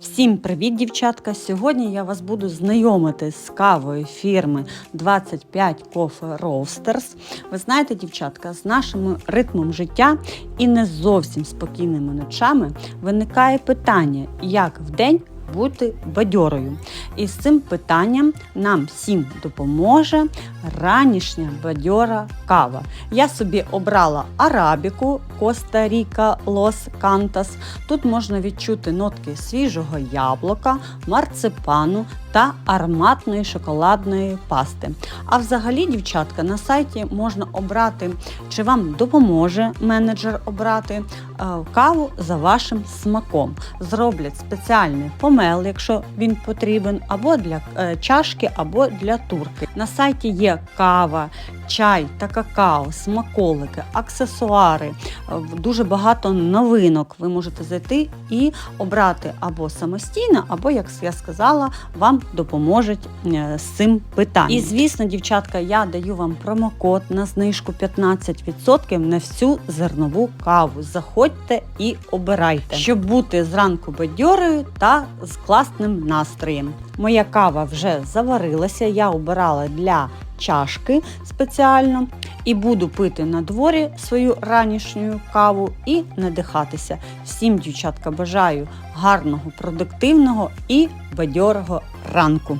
Всім привіт, дівчатка! Сьогодні я вас буду знайомити з кавою фірми 25 Coffee Roasters. Ви знаєте, дівчатка, з нашим ритмом життя і не зовсім спокійними ночами виникає питання, як вдень бути бадьорою. І з цим питанням нам всім допоможе ранішня бадьора кава. Я собі обрала арабіку Коста Ріка Лос Кантас. Тут можна відчути нотки свіжого яблука, марципану та ароматної шоколадної пасти. А взагалі, дівчатка, на сайті можна обрати, чи вам допоможе менеджер обрати е, каву за вашим смаком. Зроблять спеціальний помел, якщо він потрібен, або для е, чашки, або для турки. На сайті є кава, чай та какао, смаколики, аксесуари, е, дуже багато новинок. Ви можете зайти і обрати або самостійно, або, як я сказала, вам допоможуть е, з цим питанням. І звісно, дівчатка, я даю вам промокод на знижку 15% на всю зернову каву. Заходьте і обирайте, щоб бути зранку бадьорою та з класним настроєм. Моя кава вже заварилася, я обирала для чашки спеціально і буду пити на дворі свою ранішню каву і надихатися. Всім, дівчатка, бажаю гарного, продуктивного і бадьорого ранку.